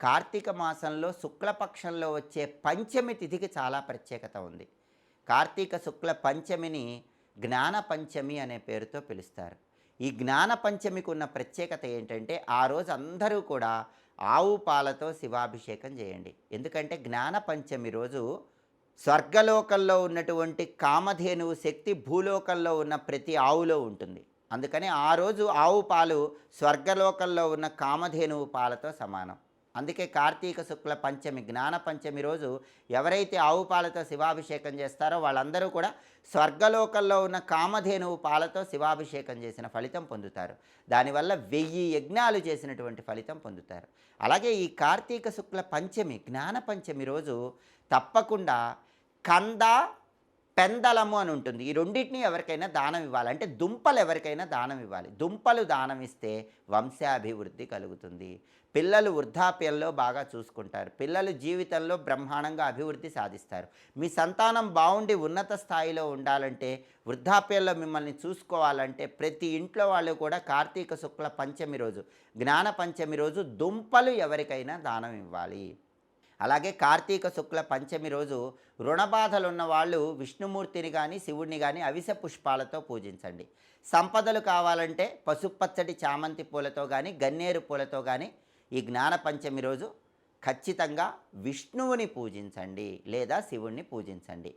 కార్తీక మాసంలో శుక్లపక్షంలో వచ్చే పంచమి తిథికి చాలా ప్రత్యేకత ఉంది. కార్తీక శుక్ల పంచమిని జ్ఞాన పంచమి అనే పేరుతో పిలుస్తారు. ఈ జ్ఞాన పంచమికి ఉన్న ప్రత్యేకత ఏంటంటే ఆ రోజు అందరూ కూడా ఆవు పాలతో శివాభిషేకం చేయండి. ఎందుకంటే జ్ఞాన పంచమి రోజు స్వర్గలోకంలో ఉన్నటువంటి కామధేనువు శక్తి భూలోకంలో ఉన్న ప్రతి ఆవులో ఉంటుంది. అందుకని ఆ రోజు ఆవు పాలు స్వర్గలోకంలో ఉన్న కామధేనువు పాలతో సమానం. అందుకే కార్తీక శుక్ల పంచమి జ్ఞాన పంచమి రోజు ఎవరైతే ఆవు పాలతో శివాభిషేకం చేస్తారో వాళ్ళందరూ కూడా స్వర్గలోకంలో ఉన్న కామధేనువు పాలతో శివాభిషేకం చేసిన ఫలితం పొందుతారు. దానివల్ల వెయ్యి యజ్ఞాలు చేసినటువంటి ఫలితం పొందుతారు. అలాగే ఈ కార్తీక శుక్ల పంచమి జ్ఞాన పంచమి రోజు తప్పకుండా కంద పెందలము అని ఉంటుంది. ఈ రెండింటిని ఎవరికైనా దానం ఇవ్వాలి. అంటే దుంపలు ఎవరికైనా దానం ఇవ్వాలి. దుంపలు దానం ఇస్తే వంశాభివృద్ధి కలుగుతుంది. పిల్లలు వృద్ధాప్యంలో బాగా చూసుకుంటారు. పిల్లలు జీవితంలో బ్రహ్మాండంగా అభివృద్ధి సాధిస్తారు. మీ సంతానం బాగుండి ఉన్నత స్థాయిలో ఉండాలంటే వృద్ధాప్యంలో మిమ్మల్ని చూసుకోవాలంటే ప్రతి ఇంట్లో వాళ్ళు కూడా కార్తీక శుక్ల పంచమి రోజు జ్ఞాన పంచమి రోజు దుంపలు ఎవరికైనా దానం ఇవ్వాలి. అలాగే కార్తీక శుక్ల పంచమి రోజు రుణబాధలు ఉన్న వాళ్ళు విష్ణుమూర్తిని కానీ శివుడిని కానీ అవిశ పుష్పాలతో పూజించండి. సంపదలు కావాలంటే పసుపచ్చటి చామంతి పూలతో కానీ గన్నేరు పూలతో కానీ ఈ జ్ఞాన పంచమి రోజు ఖచ్చితంగా విష్ణువుని పూజించండి లేదా శివుణ్ణి పూజించండి.